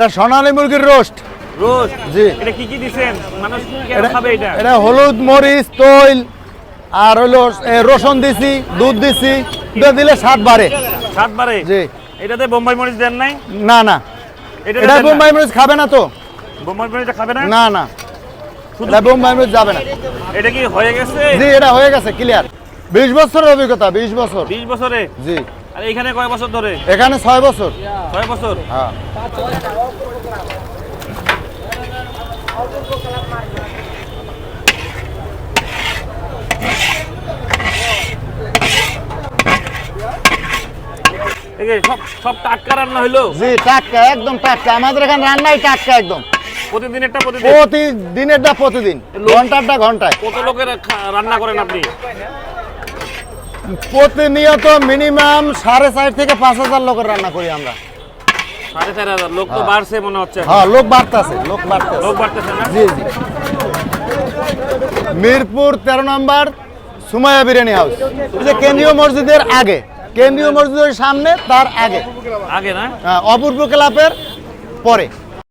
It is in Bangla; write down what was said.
এটা সোনালী মুরগির রোস্ট। রোজ জি। এটা কি কি দিছেন? মানুষ কেন খাবে এটা? এটা হলুদ মরিচ তৈল আর হলো রসুন দিছি দুধ দিছি। এটা দিলে স্বাদ বাড়ে। সাত বারে জি। এটাতে বোম্বাই মরিচ দেন নাই? না না। এটা এটা দেন না? বোম্বাই মরিচ খাবে না তো। বোম্বাই মরিচটা খাবে না? না না। শুধু বোম্বাই মরিচ যাবে না। এটা কি হয়ে গেছে? জি এটা হয়ে গেছে ক্লিয়ার বিশ বছরের অভিজ্ঞতা বিশ বছর। বিশ বছরে? জি। আর এখানে কয় বছর ধরে? এখানে ছয় বছর। ছয় বছর? হ্যাঁ। সব সব টাটকা রান্না হইল? জি টাটকা একদম টাটকা। আমাদের এখানে রান্নাই টাটকা একদম। প্রতিদিন? প্রতিদিনেরটা প্রতিদিন। ঘন্টারটা ঘন্টায়। কত লোকের রান্না করেন আপনি? প্রতিনিয়ত মিনিমাম সাড়ে চার থেকে পাঁচ হাজার লোকের রান্না করি আমরা। সাড়ে চার হাজার লোক তো বাড়ছে মনে হচ্ছে হ্যাঁ লোক বাড়তেছে লোক বাড়তেছে। লোক বাড়তেছে না? জি জি। মিরপুর তেরো নম্বর সুমাইয়া বিরিয়ানি হাউস। যে কেন্দ্রীয় মসজিদের আগে কেন্দ্রীয় মসজিদের সামনে তার আগে। আগে না? হ্যাঁ, অপূর্ব ক্লাবের পরে।